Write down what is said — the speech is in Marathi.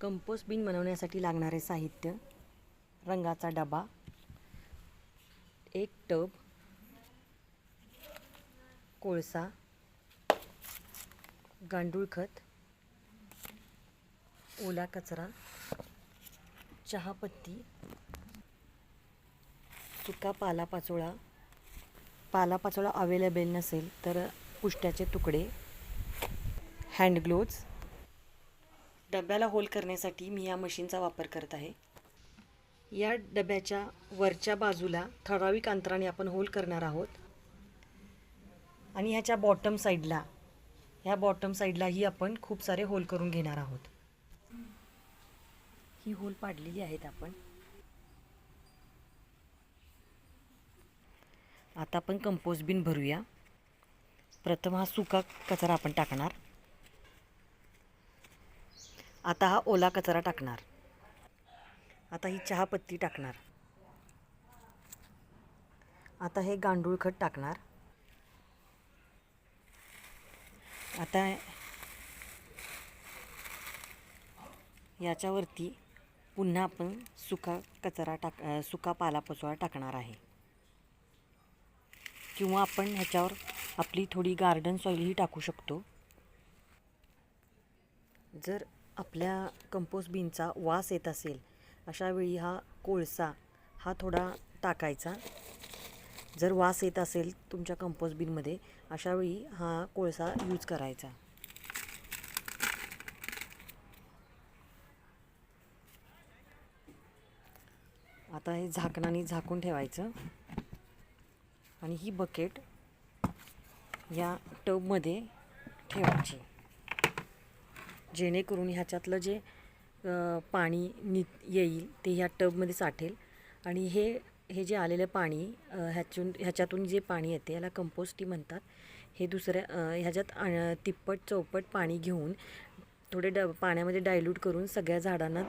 कंपोस्ट बिन बनवण्यासाठी लागणारे साहित्य रंगाचा डबा एक टब कोळसा गांडूळ खत ओला कचरा चहापत्ती सुका पालापाचोळा. पालापाचोळा अवेलेबल नसेल तर पुष्ट्याचे तुकडे हँडग्लोव्ज डब्याला होल करण्यासाठी मी या मशीनचा वापर करत आहे. या डब्याच्या वरच्या बाजूला ठराविक अंतराने आपण होल करणार आहोत. आणि ह्याच्या बॉटम साईडला ह्या बॉटम साईडलाही आपण खूप सारे होल करून घेणार आहोत. ही होल पाडलेली आहेत आपण. आता आपण कंपोस्ट बिन भरूया. प्रथम हा सुका कचरा आपण टाकणार. आता हा ओला कचरा टाकणार. आता ही चहापत्ती टाकणार. आता हे गांडूळ खत टाकणार. आता याच्यावरती पुन्हा आपण सुका कचरा टाक सुका पालापचोळा टाकणार आहे. किंवा आपण ह्याच्यावर आपली थोडी गार्डन सॉईलही टाकू शकतो. जर आपल्या कंपोस्ट बिनचा वास येत असेल अशावेळी हा कोळसा हा थोडा टाकायचा. जर वास येत असेल तुमच्या कंपोस्ट बिनमध्ये अशावेळी हा कोळसा यूज करायचा. आता हे झाकणाने झाकून ठेवायचं. आणि ही बकेट या टबमध्ये ठेवायची. जेणेकरून ह्याच्यातलं जे पाणी नि येईल ते ह्या टबमध्ये साठेल. आणि हे हे जे आलेलं पाणी ह्याचून ह्याच्यातून जे पाणी येते याला कंपोस्टी म्हणतात. हे दुसऱ्या ह्याच्यात तिप्पट चौपट पाणी घेऊन थोडे ड पाण्यामध्ये डायल्यूट करून सगळ्या झाडांना